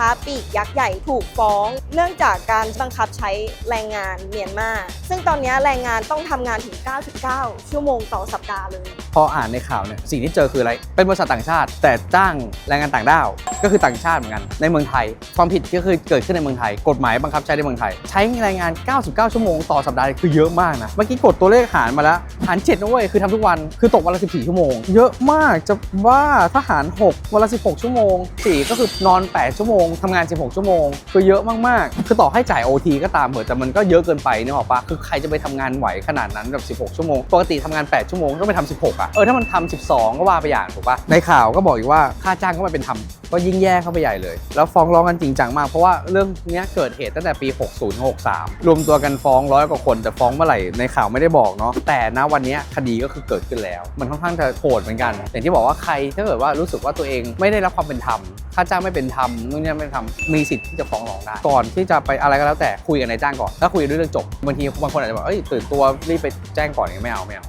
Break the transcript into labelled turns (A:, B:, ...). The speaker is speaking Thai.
A: ค้าปลีกยักษ์ใหญ่ถูกฟ้อง เนื่องจากการบังคับใช้แรงงานเมียนมา ซึ่งตอนนี้แรงงานต้องทำงานถึง 99 ชั่วโมงต่อสัปดาห์เลย
B: พออ่านในข่าวเนี่ยสิ่งที่เจอคืออะไร เป็นบริษัทต่างชาติ แต่จ้างแรงงานต่างด้าว ก็คือต่างชาติเหมือนกัน ในเมืองไทย ความผิดก็คือเกิดขึ้นในเมืองไทย กฎหมายบังคับใช้ในเมืองไทย ใช้แรงงาน 99 ชั่วโมงต่อสัปดาห์คือเยอะมากนะ เมื่อกี้กดตัวเลขหารมาแล้ว หาร7นะเว้ยคือทำทุกวัน คือตกวันละ 14 ชั่วโมง เยอะมาก จะว่าถ้าหาร 6 วันละ 16 ชั่วโมง 4 ก็คือนอน 8 ชั่วโมงทำงาน 16 ชั่วโมง คือเยอะมาก ๆ คือต่อให้จ่าย OT ก็ตามเหอะแต่มันก็เยอะเกินไปนึกออกปะคือใครจะไปทำงานไหวขนาดนั้นแบบ16 ชั่วโมง ปกติทำงาน 8 ชั่วโมงต้องไปทำ16 อะ เออถ้ามันทำ12 ก็ว่าไปอย่างถูกปะในข่าวก็บอกอีกว่าค่าจ้างก็ไม่เป็นธรรม ก็ยิ่งแย่เข้าไปใหญ่เลย แล้วฟ้องร้องกันจริงจังมาก เพราะว่าเรื่องนี้เกิดเหตุตั้งแต่ปี 60 63 รวมตัวกันฟ้องร้อยกว่าคนแต่ฟ้องเมื่อไหร่ในข่าวไม่ได้บอกเนาะแต่ณวันนี้คดีก็คือเกิดขึ้นแล้ว มันค่อนข้างจะโหดเหมือนกันอย่างที่บอกว่าใครถ้าเกิดว่ารู้สึกว่าตัวเองไม่ได้รับความเป็นธรรมค่าจ้างไม่เป็นธรรมนู่นนี่ไม่เป็นธรรมมีสิทธิ์ที่จะฟ้องร้องได้ก่อนที่จะไปอะไรก็แล้วแต่คุยกับนายจ้างก่อนแล้วคุยด้วยเรื่องจบบางทีบางคนอาจจะบอกเอ้ยตื่นตัวรีบไปแจ้งก่อนย่างไม่เอาไม่เอา